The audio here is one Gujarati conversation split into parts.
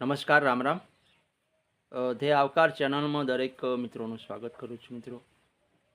નમસ્કાર, રામ રામ. ધે આવકાર ચેનલમાં દરેક મિત્રોનું સ્વાગત કરું છું મિત્રો.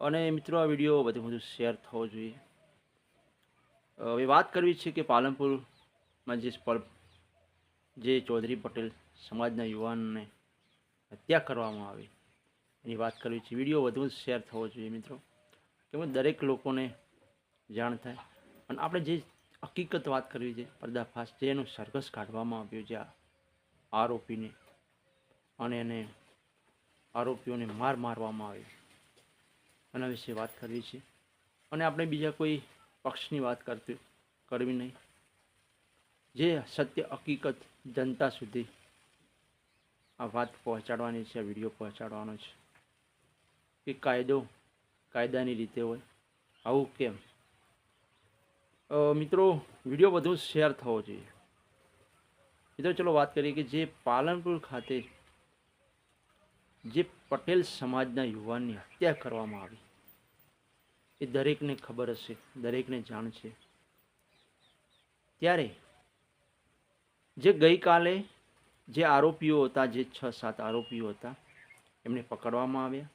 અને મિત્રો, આ વીડિયો વધુ વધુ શેર થવો જોઈએ. હવે વાત કરવી છે કે પાલનપુરમાં જે સ્પર્ધ જે ચૌધરી પટેલ સમાજના યુવાનને હત્યા કરવામાં આવી, એની વાત કરવી છે. વીડિયો વધુ શેર થવો જોઈએ મિત્રો, કેમ દરેક લોકોને જાણ થાય. અને આપણે જે હકીકત વાત કરવી છે, પર્દાફાશ જે એનું સરઘસ કાઢવામાં આવ્યું છે આ આરોપીને અને એને આરોપીઓને માર મારવામાં આવે એના વિશે વાત કરવી છે. અને આપણે બીજા કોઈ પક્ષની વાત કરતી કરવી નહીં. જે સત્ય, હકીકત જનતા સુધી આ વાત પહોંચાડવાની છે, આ વીડિયો પહોંચાડવાનો છે. કે કાયદો કાયદાની રીતે હોય. આવું કેમ? મિત્રો, વીડિયો વધુ શેર થવો જોઈએ. મિત્રો, ચલો વાત કરીએ કે જે પાલનપુર ખાતે જે પટેલ સમાજના યુવાનની હત્યા કરવામાં આવી, એ દરેકને ખબર હશે, દરેકને જાણ છે. ત્યારે જે ગઈકાલે જે આરોપીઓ હતા, જે છ સાત આરોપીઓ હતા, એમને પકડવામાં આવ્યા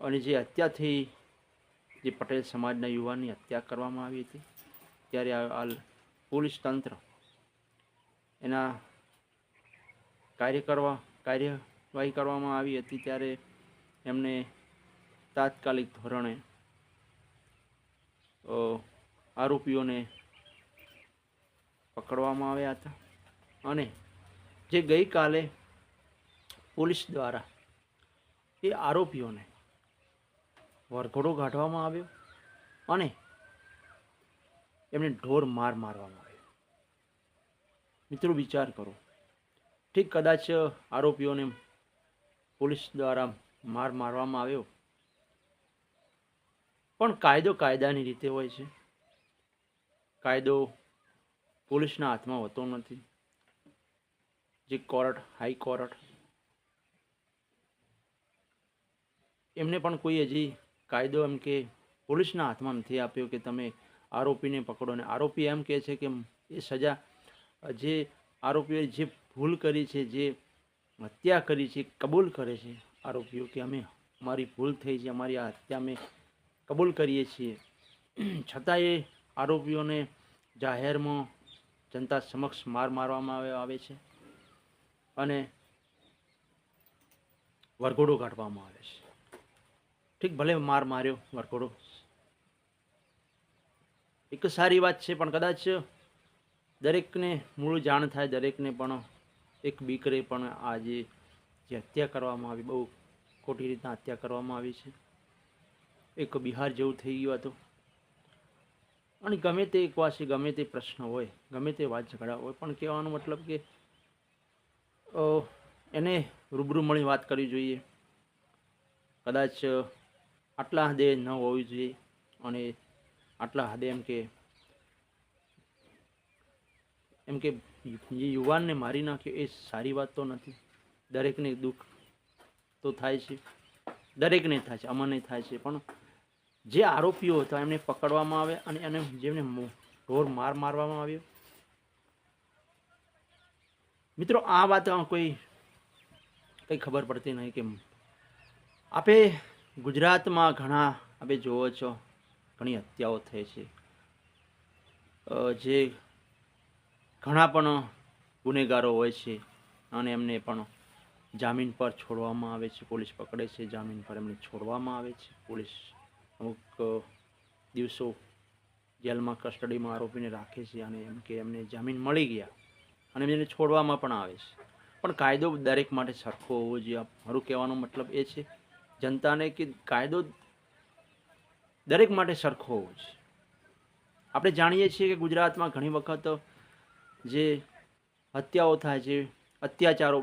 અને જે હત્યા થઈ, જે પટેલ સમાજના યુવાનની હત્યા કરવામાં આવી હતી, ત્યારે આ પોલીસ તંત્ર એના કાર્ય કરવા કાર્યવાહી કરવામાં આવી હતી ત્યારે એમને તાત્કાલિક ધોરણે આરોપીઓને પકડવામાં આવ્યા હતા અને જે ગઈકાલે પોલીસ દ્વારા એ આરોપીઓને વરઘોડો કાઢવામાં આવ્યો અને એમને ઢોર માર મારવામાં આવ્યો મિત્રો વિચાર કરો. ઠીક કદાચ આરોપીઓને પોલીસ દ્વારા માર મારવામાં આવ્યો. પણ કાયદો કાયદાની રીતે હોય છે. કાયદો પોલીસના હાથમાં હોતો નથી. જે કોર્ટ, હાઈ કોર્ટ, એમને પણ કોઈ હજી કાયદો એમ કે પોલીસના હાથમાં નથી આપ્યો કે તમે આરોપીને પકડો. ને આરોપી એમ કહે છે કે એ સજા જે આરોપીઓએ જે ભૂલ કરી છે, જે હત્યા કરી છે, કબૂલ કરે છે આરોપીઓ કે અમે અમારી ભૂલ થઈ છે, અમારી આ હત્યા અમે કબૂલ કરીએ છીએ. છતાં એ આરોપીઓને જાહેરમાં જનતા સમક્ષ માર મારવામાં આવે છે અને વરઘોડો કાઢવામાં આવે છે. ઠીક, ભલે માર માર્યો વરઘોડો. એક સારી વાત છે, પણ કદાચ દરેકને મૂળ જાણ થાય, દરેકને પણ એક બીકરે પણ આ જે હત્યા કરવામાં આવી, બહુ ખોટી રીતના હત્યા કરવામાં આવી છે. એક બિહાર જેવું થઈ ગયું હતું અને ગમે તે એક વાસે ગમે તે પ્રશ્ન હોય, ગમે તે વાત ઝઘડા હોય, પણ કહેવાનો મતલબ કે એને રૂબરૂ મળી વાત કરવી જોઈએ. કદાચ આટલા હદે ન હોવી જોઈએ અને આટલા હદે એમ કે એમ કે જે યુવાનને મારી નાખ્યો, એ સારી વાત તો નથી. દરેકને દુઃખ તો થાય છે. દરેકને થાય છે, અમને થાય છે. પણ જે આરોપીઓ હતા, એમને પકડવામાં આવે અને એને જેમને ઢોર માર મારવામાં આવ્યો. મિત્રો, આ વાત કોઈ, કંઈ ખબર પડતી નહીં કે આપે ગુજરાતમાં ઘણા આપણે જોવો છો, ઘણી હત્યાઓ થઈ છે. જે ઘણા પણ ગુનેગારો હોય છે અને એમને પણ જામીન પર છોડવામાં આવે છે. પોલીસ પકડે છે. જામીન પર એમને છોડવામાં આવે છે. પોલીસ અમુક દિવસો જેલમાં કસ્ટડીમાં આરોપીને રાખે છે અને એમ કે એમને જામીન મળી ગયા અને એમને છોડવામાં પણ આવે છે. પણ કાયદો દરેક માટે સરખો હોવો જોઈએ. મારું કહેવાનો મતલબ એ છે, જનતાને કે કાયદો દરેક માટે સરખો હોવો જોઈએ. આપણે જાણીએ છીએ કે ગુજરાતમાં ઘણી વખત જે હત્યાઓ થાય છે, અત્યાચારો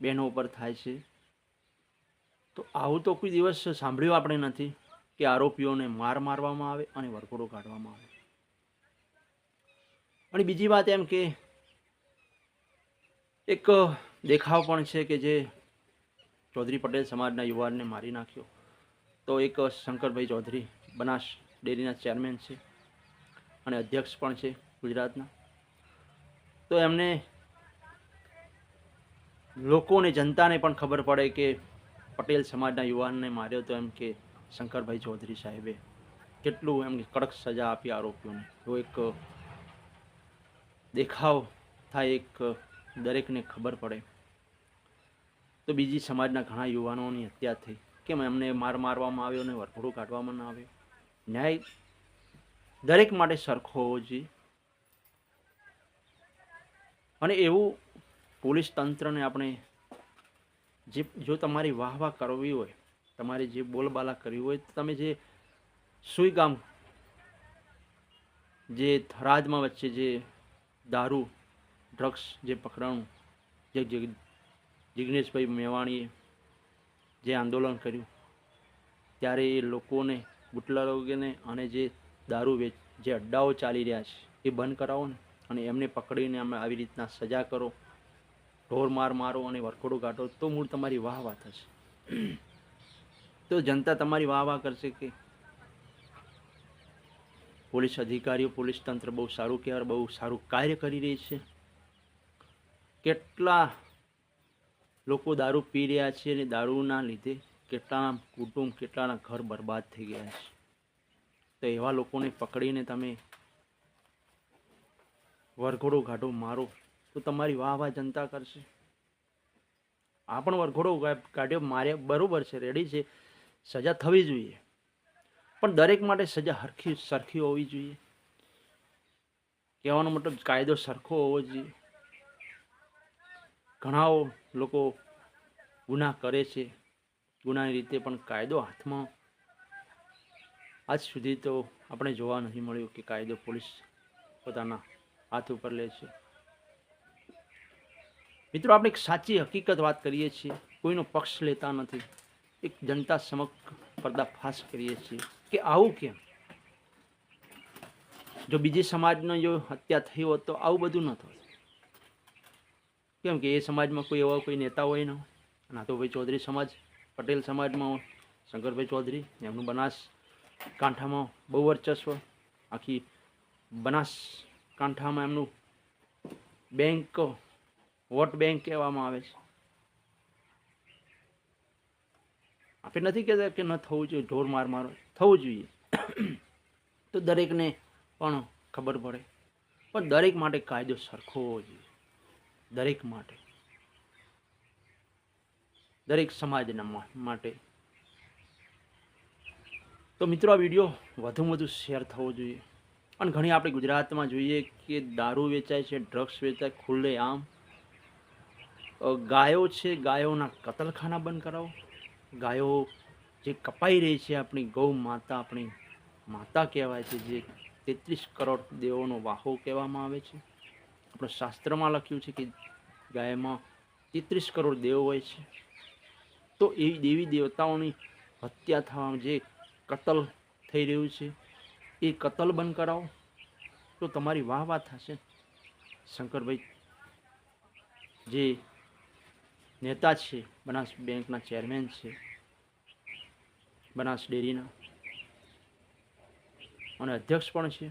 બહેનો ઉપર થાય છે. તો આવું તો કોઈ દિવસ સાંભળ્યું આપણે નથી કે આરોપીઓને માર મારવામાં આવે અને વરઘોડો કાઢવામાં આવે. અને બીજી વાત એમ કે એક દેખાવ પણ છે કે જે ચૌધરી પટેલ સમાજના યુવાનને મારી નાખ્યો. તો એક શંકરભાઈ ચૌધરી બનાસ ડેરીના ચેરમેન છે અને અધ્યક્ષ પણ છે ગુજરાતના. તો એમને લોકોને, જનતાને પણ ખબર પડે કે પટેલ સમાજના યુવાનને માર્યો તો એમ કે શંકરભાઈ ચૌધરી સાહેબે કેટલું એમ કડક સજા આપી આરોપીઓને. તો એક દેખાવ થાય, એક દરેકને ખબર પડે. તો બીજી સમાજના ઘણા યુવાનોની હત્યા થઈ. કેમ એમને માર મારવામાં આવ્યો ને વરઘોડું કાઢવામાં ના આવ્યો? ન્યાય દરેક માટે સરખો હોવો જોઈએ. અને એવું પોલીસ તંત્રને આપણે જે જો તમારી વાહ વાહ કરવી હોય, તમારે જે બોલબાલા કરવી હોય, તો તમે જે સુઈગામ જે થરાદમાં વચ્ચે જે દારૂ, ડ્રગ્સ જે પકડાણું, જે જિગ્નેશભાઈ મેવાણીએ જે આંદોલન કર્યું, ત્યારે એ લોકોને ગુટલા લોકોને અને જે દારૂ વેચ, જે અડ્ડાઓ ચાલી રહ્યા છે, એ બંધ કરાવો ને. અને એમને પકડીને અમે આવી રીતના સજા કરો, ઢોર માર મારો અને વરખોડો કાઢો, તો મૂળ તમારી વાહ વાહ થશે. તો જનતા તમારી વાહ વાહ કરશે કે? પોલીસ અધિકારીઓ, પોલીસ તંત્ર બહુ સારું કહેવાય, બહુ સારું કાર્ય કરી રહી છે. કેટલા લોકો દારૂ પી રહ્યા છે અને દારૂના લીધે કેટલાના કુટુંબ, કેટલાના ઘર બરબાદ થઈ ગયા છે. તો એવા લોકોને પકડીને તમે વરઘોડો ઘાટો મારો. તો તમારી વાહ વાહ જનતા કરશે. આ પણ વરઘોડો કાઢ્યો. માર્યા બરોબર છે રેડી છે. સજા થવી જોઈએ. પણ દરેક માટે સજા હરખી, સરખી હોવી જોઈએ. કહેવાનો મતલબ કાયદો સરખો હોવો જોઈએ. ઘણા લોકો ગુનાહ કરે છે. ગુનાની રીતે પણ કાયદો હાથમાં આજ સુધી તો આપણે જોવા નથી મળ્યું કે કાયદો પોલીસ પોતાના હાથ ઉપર લે છે. મિત્રો, આપણે એક સાચી હકીકત વાત કરીએ છીએ. કોઈનો પક્ષ લેતા નથી. એક જનતા સમક્ષ પર્દાફાશ કરીએ છીએ કે આવું કેમ? જો બીજી સમાજનો જો હત્યા થઈ હોત તો આવું બધું ન થતું. કેમ કે એ સમાજમાં કોઈ એવા કોઈ નેતા હોય ન. નાથુભાઈ ચૌધરી સમાજ, પટેલ સમાજમાં શંકરભાઈ ચૌધરી, એમનું બનાસ કાંઠામાં બહુ વર્ચસ્વ, આખી બનાસ કાંઠામાં એમનું બેંક, વોટ બેંક કહેવામાં આવે છે. આપણે નથી કહેતા કે ન થવું જોઈએ, ઢોર માર મારો થવું જોઈએ. તો દરેકને પણ ખબર પડે. પણ દરેક માટે કાયદો સરખો હોવો જોઈએ. દરેક માટે. દરેક સમાજના માટે. તો મિત્રો, આ વીડિયો વધુમાં વધુ શેર થવો જોઈએ. અને ઘણી આપણે ગુજરાતમાં જોઈએ કે દારૂ વેચાય છે ડ્રગ્સ વેચાય, ખુલ્લે આમ. ગાયો છે, ગાયોના કતલખાના બંધ કરાવો. ગાયો જે કપાઈ રહી છે આપણી ગૌ માતા, આપણી માતા કહેવાય છે, જે તેત્રીસ કરોડ દેવોનો વાહો કહેવામાં આવે છે. આપણે શાસ્ત્રમાં લખ્યું છે કે ગાયમાં તેત્રીસ કરોડ દેવો હોય છે. તો એવી દેવી દેવતાઓની હત્યા થવામાં જે કતલ થઈ રહ્યું છે. એ કતલ બંધ કરાવો, તો તમારી વાહ વાહ થશે. શંકરભાઈ, જે નેતા છે, બનાસ બેંકના ચેરમેન છે, બનાસ ડેરીના, અને અધ્યક્ષ પણ છે.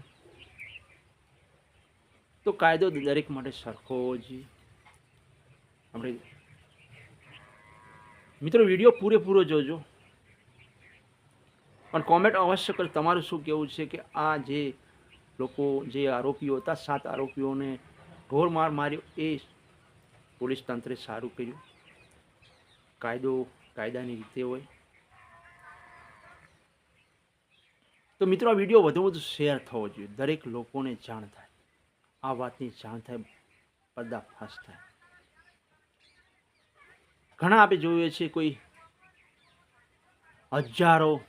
તો કાયદો દરેક માટે સરખો હોવો આપણે મિત્રો, વીડિયો પૂરેપૂરો જોજો. પણ કોમેન્ટ અવશ્ય કરે. તમારું શું કહેવું છે કે આ જે લોકો, જે આરોપીઓ હતા, સાત આરોપીઓને ઢોર માર માર્યો એ પોલીસ તંત્રે સારું કર્યું. કાયદો, કાયદાની રીતે હોય. તો મિત્રો, આ વીડિયો વધુ વધુ શેર થવો જોઈએ. દરેક લોકોને જાણ થાય. આ વાતની જાણ થાય, પર્દાફાશ થાય. ઘણા આપણે જોઈએ છીએ કોઈ હજારો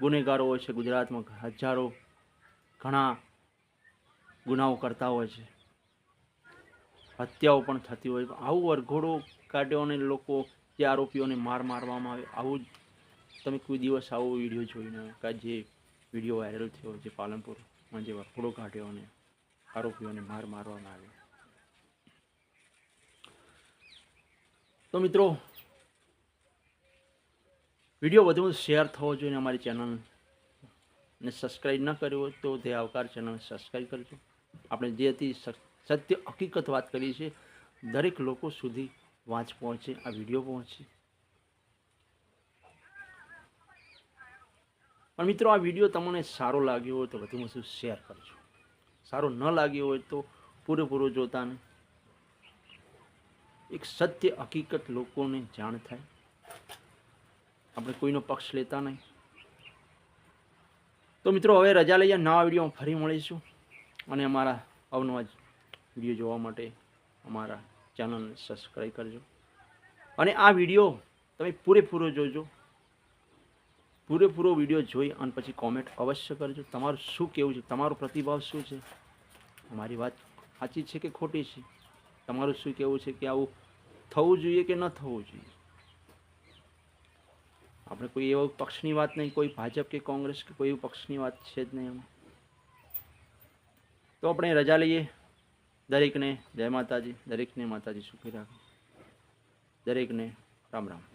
ગુનેગારો હોય છે ગુજરાતમાં, હજારો ઘણા ગુનાઓ કરતા હોય છે. હત્યાઓ પણ થતી હોય આવું વરઘોડો કાઢ્યોને લોકો જે આરોપીઓને માર મારવામાં આવે, આવું જ તમે કોઈ દિવસ આવો વીડિયો જોઈને કે જે વીડિયો વાયરલ થયો જે પાલનપુરમાં જે વરઘોડો કાઢ્યો અને આરોપીઓને માર મારવામાં આવ્યો. તો મિત્રો વીડિયો વધુ શેર થવો જોઈએ અમારી ચેનલને સબસ્ક્રાઈબ ન કર્યું હોય તો તે આવકાર ચેનલને સબસ્ક્રાઈબ કરજો. આપણે જે હતી સત્ય હકીકત વાત કરી છે દરેક લોકો સુધી વાંચ પહોંચે, આ વીડિયો પહોંચે. પણ મિત્રો, આ વીડિયો તમને સારો લાગ્યો હોય તો વધુમાં વધુ શેર કરજો. સારો ન લાગ્યો હોય તો પૂરેપૂરો જોતાને એક સત્ય હકીકત લોકોને જાણ થાય. આપણે કોઈનો પક્ષ લેતા નહીં. તો મિત્રો, હવે રજા લઈએ, નવા વિડીયોમાં ફરી મળીશું. અને અમારા અવનવા વીડિયો જોવા માટે અમારા ચેનલને સબસ્ક્રાઈબ કરજો. અને આ વીડિયો તમે પૂરેપૂરો જોજો. પૂરેપૂરો વીડિયો જોઈ અને પછી કોમેન્ટ અવશ્ય કરજો. તમારું શું કેવું છે? તમારો પ્રતિભાવ શું છે? અમારી વાત સાચી છે કે ખોટી છે? તમારું શું કહેવું છે કે આવું થવું જોઈએ કે ન થવું જોઈએ? આપણે કોઈ એવો પક્ષની વાત નહીં, કોઈ ભાજપ કે કોંગ્રેસ કે કોઈ પક્ષની વાત છે જ નહીં એમાં. તો આપણે રજા લઈએ. દરેકને, જય માતાજી. દરેકને માતાજી સુખી રાખે દરેકને રામ રામ.